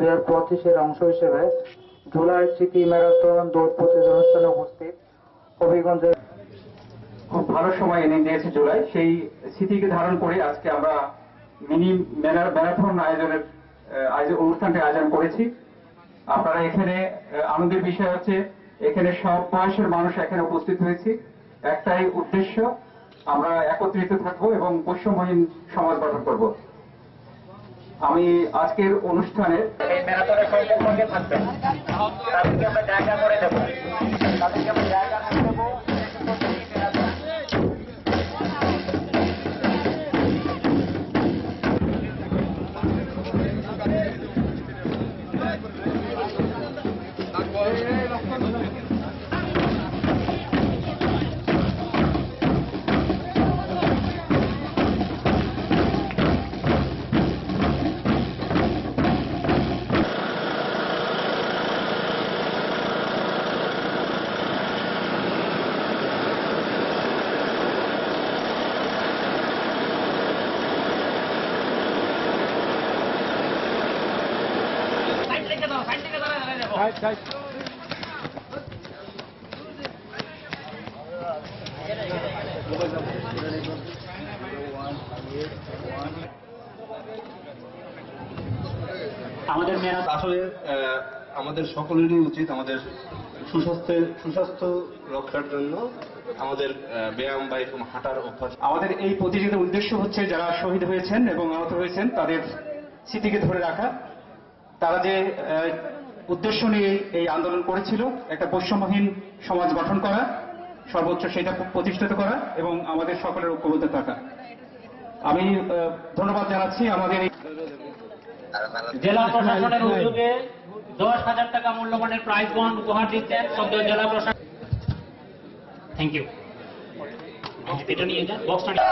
দুই হাজার পঁচিশের অংশ হিসেবে জুলাই স্মৃতি ম্যারাথন দৌড় প্রতিযোগিতা অনুষ্ঠানে উপস্থিত হবিগঞ্জের খুব ভালো সময় এনে দিয়েছে জুলাই। সেই স্মৃতিকে ধারণ করে আজকে আমরা মিনি ম্যারাথন আয়োজনের অনুষ্ঠানটি আয়োজন করেছি। আপনারা এখানে আনন্দের বিষয় হচ্ছে এখানে সব বয়সের মানুষ এখানে উপস্থিত হয়েছে। একটাই উদ্দেশ্য, আমরা একত্রিত থাকব এবং বৈষম্যহীন সমাজ গঠন করব। আমি আজকের অনুষ্ঠানে এই ম্যারাথনের সঙ্গে থাকবেন। তাদেরকে আমরা জায়গা করে দেবো। তাদেরকে আমাদের মেয়াদ আসলে আমাদের সকলেরই উচিত আমাদের সুস্বাস্থ্যের সুস্বাস্থ্য রক্ষার জন্য আমাদের ব্যায়াম বা এরকম হাঁটার অভ্যাস। আমাদের এই প্রতিযোগিতার উদ্দেশ্য হচ্ছে যারা শহীদ হয়েছেন এবং আহত হয়েছেন, তাদের স্মৃতিকে ধরে রাখা। তারা যে উদ্দেশ্য নিয়ে এই আন্দোলন করেছিল একটা বৈষম্যহীন সমাজ গঠন করা, সর্বোচ্চ সেটা প্রতিষ্ঠিত করা এবং আমাদের সকলের ঐক্যবদ্ধ থাকা। আমি ধন্যবাদ জানাচ্ছি আমাদের জেলা প্রশাসনের উদ্যোগে দশ হাজার টাকা মূল্যমানের প্রাইজ বন্ড উপহার দিচ্ছেন সদ্য জেলা প্রশাসন। থ্যাংক ইউ এটা নিয়ে যান বক্সটা